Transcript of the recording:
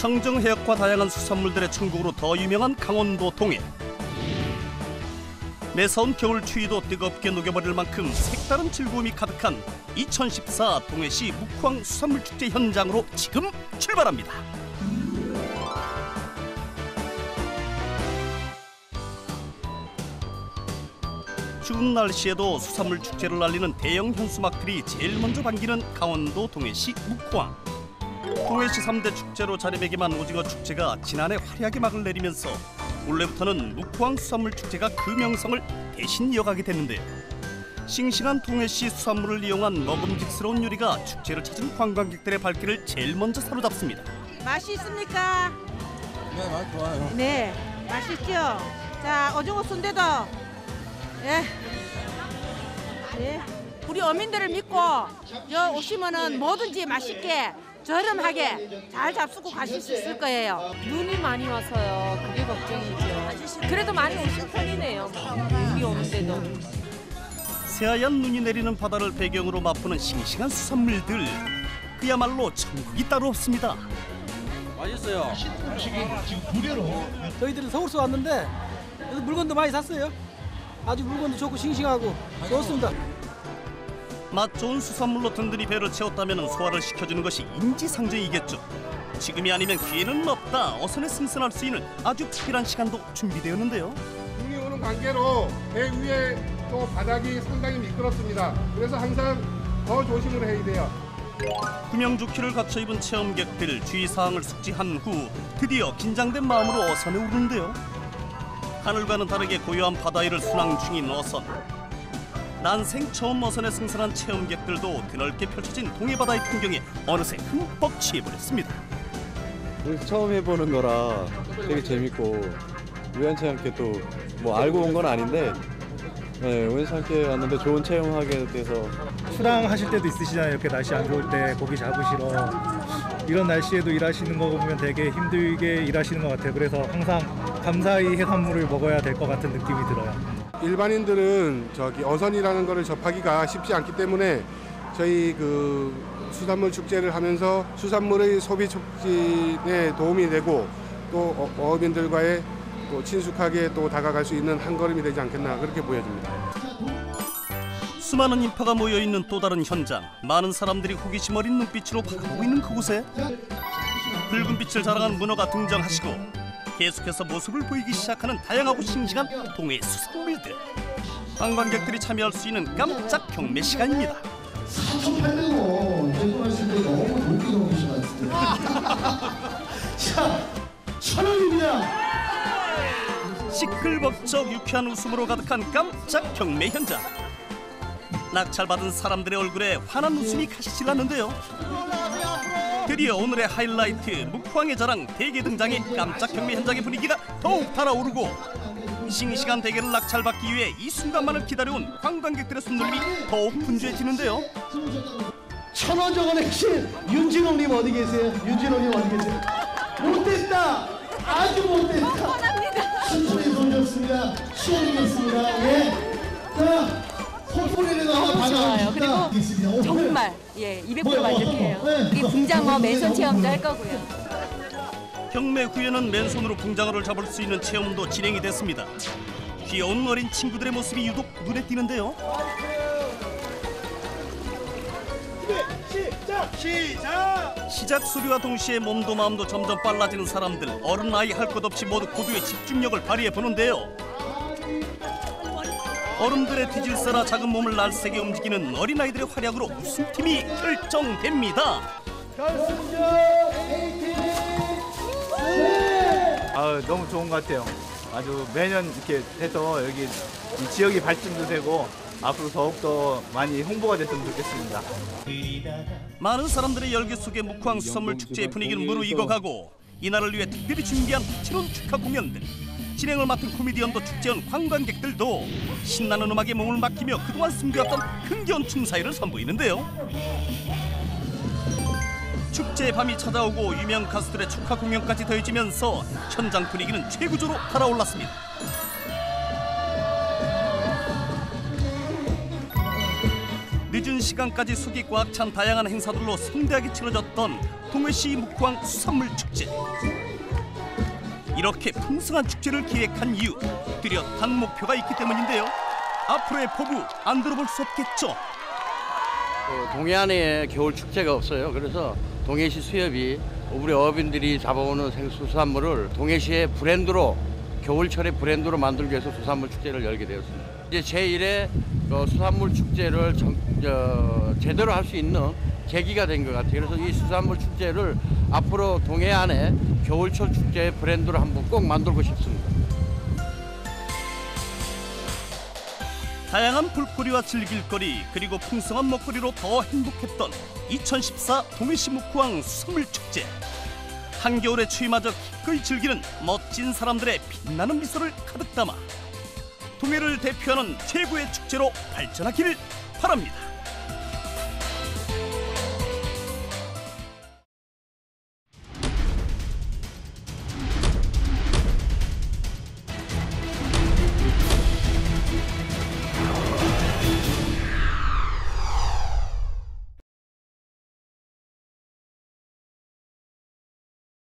청정 해역과 다양한 수산물들의 천국으로 더 유명한 강원도 동해. 매서운 겨울 추위도 뜨겁게 녹여버릴 만큼 색다른 즐거움이 가득한 2014 동해시 묵황 수산물 축제 현장으로 지금 출발합니다. 추운 날씨에도 수산물 축제를 알리는 대형 현수막들이 제일 먼저 반기는 강원도 동해시 묵황. 동해시 3대 축제로 자리매김한 오징어 축제가 지난해 화려하게 막을 내리면서 올해부터는 묵황 수산물 축제가 그 명성을 대신 이어가게 됐는데요. 싱싱한 동해시 수산물을 이용한 먹음직스러운 요리가 축제를 찾은 관광객들의 발길을 제일 먼저 사로잡습니다. 맛이 있습니까? 네, 맛 좋아요. 네, 맛있죠? 자, 오징어 순대도. 예. 예. 우리 어민들을 믿고 여 오시면은 뭐든지 맛있게 저렴하게 잘 잡수고 가실 수 있을 거예요. 눈이 많이 와서요. 그게 걱정이죠. 그래도 많이 오신 편이네요. 눈이 오는데도. 새하얀 눈이 내리는 바다를 배경으로 맛보는 싱싱한 수산물들. 그야말로 천국이 따로 없습니다. 맛있어요. 저희들은 서울서 왔는데 물건도 많이 샀어요. 아주 물건도 좋고 싱싱하고 좋습니다. 맛 좋은 수산물로 든든히 배를 채웠다면 소화를 시켜주는 것이 인지상정이겠죠. 지금이 아니면 기회는 없다. 어선에 승선할 수 있는 아주 특별한 시간도 준비되었는데요. 눈이 오는 관계로 배 위에 또 바닥이 상당히 미끄럽습니다. 그래서 항상 더 조심을 해야 돼요. 구명조끼를 갖춰 입은 체험객들 주의사항을 숙지한 후 드디어 긴장된 마음으로 어선에 오르는데요. 하늘과는 다르게 고요한 바다 위를 순항 중인 어선. 난생 처음 어선에 승선한 체험객들도 드넓게 펼쳐진 동해바다의 풍경에 어느새 흠뻑 취해버렸습니다. 처음 해보는 거라 되게 재밌고 우연치 않게 또 뭐 알고 온 건 아닌데 네, 우연치 않게 왔는데 좋은 체험하게 돼서 수당하실 때도 있으시잖아요. 이렇게 날씨 안 좋을 때 고기 잡으시러 이런 날씨에도 일하시는 거 보면 되게 힘들게 일하시는 것 같아요. 그래서 항상 감사히 해산물을 먹어야 될 것 같은 느낌이 들어요. 일반인들은 저기 어선이라는 것을 접하기가 쉽지 않기 때문에 저희 그 수산물 축제를 하면서 수산물의 소비 촉진에 도움이 되고 또 어- 어민들과의 또 친숙하게 또 다가갈 수 있는 한 걸음이 되지 않겠나 그렇게 보여집니다. 수많은 인파가 모여 있는 또 다른 현장. 많은 사람들이 호기심 어린 눈빛으로 바라보고 있는 그곳에 붉은 빛을 자랑한 문어가 등장하시고 계속해서 모습을 보이기 시작하는 다양하고 싱싱한 동해 수산물들. 관광객들이 참여할 수 있는 깜짝 경매 시간입니다. 4,800원 제공하실 때 너무 돈기 너무 심하시더라고요. 자, 천 원입니다. 시끌벅적 유쾌한 웃음으로 가득한 깜짝 경매 현장. 낙찰받은 사람들의 얼굴에 환한 웃음이 가시질 않는데요. 드디어 오늘의 하이라이트 묵황의 자랑 대게 등장해 깜짝 경매 현장의 분위기가 더욱 달아오르고 싱싱한 대게를 낙찰받기 위해 이 순간만을 기다려온 관광객들의 손놀림이 더욱 분주해지는데요. 천원 저거 내신 윤진호님 어디 계세요? 윤진호님 어디 계세요? 못됐다. 아주 못됐다. 순순히 돌렸습니다. 수원이겠습니다. 예. 그리고 정말 예 200% 만족해요. 이 붕장어 맨손 체험도 할 거고요. 경매 후에는 맨손으로 붕장어를 잡을 수 있는 체험도 진행이 됐습니다. 귀여운 어린 친구들의 모습이 유독 눈에 띄는데요. 시작 소리와 동시에 몸도 마음도 점점 빨라지는 사람들 어른 아이 할 것 없이 모두 고도의 집중력을 발휘해 보는데요. 어른들의 뒤질세라 작은 몸을 날쌔게 움직이는 어린아이들의 활약으로 우승팀이 결정됩니다. 아 너무 좋은 것 같아요. 아주 매년 이렇게 해서 여기 이 지역이 발전도 되고 앞으로 더욱더 많이 홍보가 됐으면 좋겠습니다. 많은 사람들의 열기 속에 묵황 수산물 축제의 분위기는 무르익어가고 이날을 위해 특별히 준비한 신혼 축하 공연들 진행을 맡은 코미디언도 축제온 관광객들도 신나는 음악에 몸을 맡기며 그동안 숨겨왔던 흥겨운 춤사위를 선보이는데요 축제의 밤이 찾아오고 유명 가수들의 축하 공연까지 더해지면서 현장 분위기는 최고조로 달아올랐습니다 늦은 시간까지 속이 꽉 찬 다양한 행사들로 성대하게 치러졌던 동해시 묵호항 수산물 축제. 이렇게 풍성한 축제를 기획한 이유 뚜렷한 목표가 있기 때문인데요. 앞으로의 포부 안 들어볼 수 없겠죠. 그 동해안에 겨울 축제가 없어요. 그래서 동해시 수협이 우리 어민들이 잡아오는 생수산물을 동해시의 브랜드로 겨울철의 브랜드로 만들기 위해서 수산물 축제를 열게 되었습니다. 이제 제1회 그 수산물 축제를 정- 저, 제대로 할 수 있는 계기가 된 것 같아요. 그래서 이 수산물 축제를 앞으로 동해안의 겨울철 축제의 브랜드로 한번 꼭 만들고 싶습니다. 다양한 볼거리와 즐길거리 그리고 풍성한 먹거리로 더 행복했던 2014 동해시 묵호항 수산물 축제. 한겨울의 추위마저 기꺼이 즐기는 멋진 사람들의 빛나는 미소를 가득 담아 동해를 대표하는 최고의 축제로 발전하기를 바랍니다.